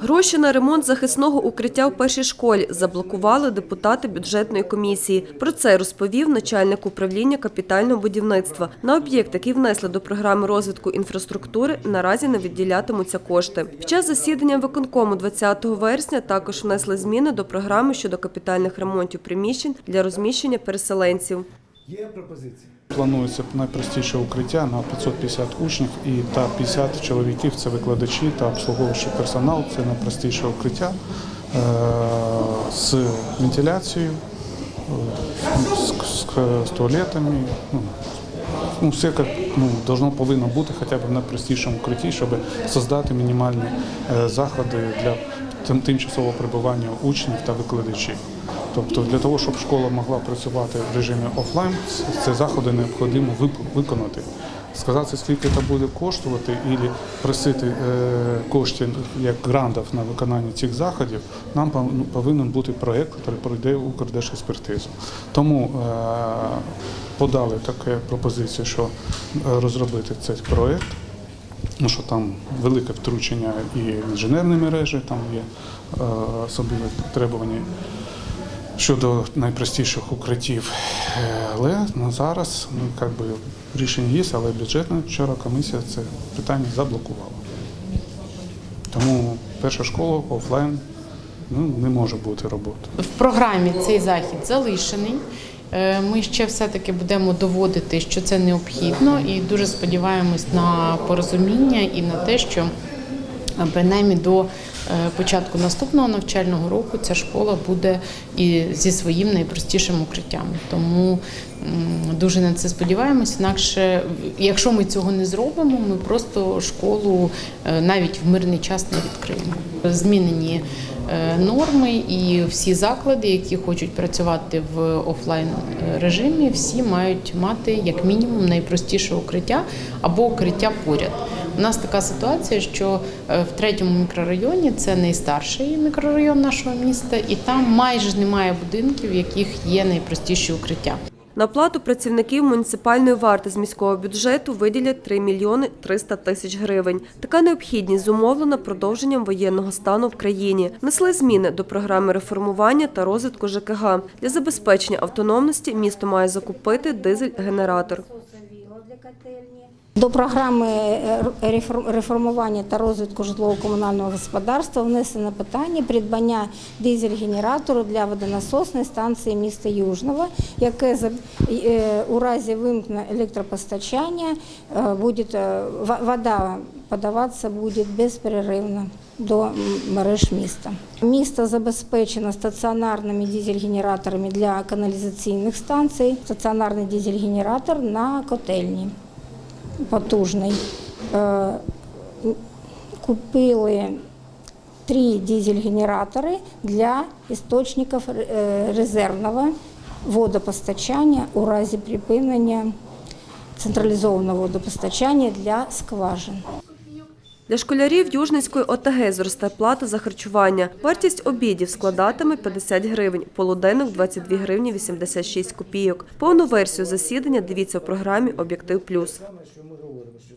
Гроші на ремонт захисного укриття в першій школі заблокували депутати бюджетної комісії. Про це розповів начальник управління капітального будівництва. На об'єкт, який внесли до програми розвитку інфраструктури, наразі не відділятимуться кошти. Під час засідання виконкому 20 вересня також внесли зміни до програми щодо капітальних ремонтів приміщень для розміщення переселенців. Є пропозиції? Планується найпростіше укриття на 550 учнів і та 50 чоловіків це викладачі та обслуговуючий персонал. Це найпростіше укриття е, з вентиляцією, з, туалетами. Ну, ну, все як ну, должно повинно бути хоча б в найпростішому укритті, щоб створити мінімальні е, заходи для тимчасового перебування учнів та викладачів. Тобто для того, щоб школа могла працювати в режимі офлайн, ці заходи необхідно виконати. Сказати, скільки це буде коштувати, і просити е, коштів як грантів на виконання цих заходів, нам ну, повинен бути проєкт, який пройде Укрдержекспертизу. Тому е, подали таку пропозицію, що е, розробити цей проєкт. Ну, що там велике втручення і інженерні мережі, там є особливі требування щодо найпростіших укриттів. Але на зараз ну, би, рішення є, але бюджетна вчора комісія це питання заблокувала. Тому перша школа офлайн ну, не може бути роботи. В програмі цей захід залишений. Е, Ми ще все-таки будемо доводити, що це необхідно, і дуже сподіваємось на порозуміння і на те, що принаймні до е, початку наступного навчального року ця школа буде і зі своїм найпростішим укриттям. Тому дуже на це сподіваємось. Інакше, якщо ми цього не зробимо, ми просто школу е, навіть в мирний час не відкриємо. Змінені е, норми і всі заклади, які хочуть працювати в офлайн режимі, всі мають мати як мінімум найпростіше укриття або укриття поряд. У нас така ситуація, що е, в третьому мікрорайоні це найстарший мікрорайон нашого міста, і там майже немає будинків, в яких є найпростіші укриття. На оплату працівників муніципальної варти з міського бюджету виділять 3 мільйони 300 тисяч гривень. Така необхідність зумовлена продовженням воєнного стану в країні. Несли зміни до програми реформування та розвитку ЖКГ. Для забезпечення автономності місто має закупити дизель-генератор. До програми е, реформ- реформування та розвитку житлово-комунального господарства внесено питання придбання дизель-генератору для водонасосної станції міста Южного, яке е, у разі вимкнення електропостачання е, буде вода подаватися буде безперервно до мереж міста. Місто забезпечено стаціонарними дизель-генераторами для каналізаційних станцій, стаціонарний дизель-генератор на котельні потужний. Е, Купили три дизель-генератори для істочників е, резервного водопостачання у разі припинення централізованого водопостачання для скважин. Для школярів Южницької ОТГ зросте плата за харчування. Вартість обідів складатиме 50 гривень, полуденок – 22 гривні 86 копійок. Повну версію засідання дивіться у програмі «Об'єктив плюс».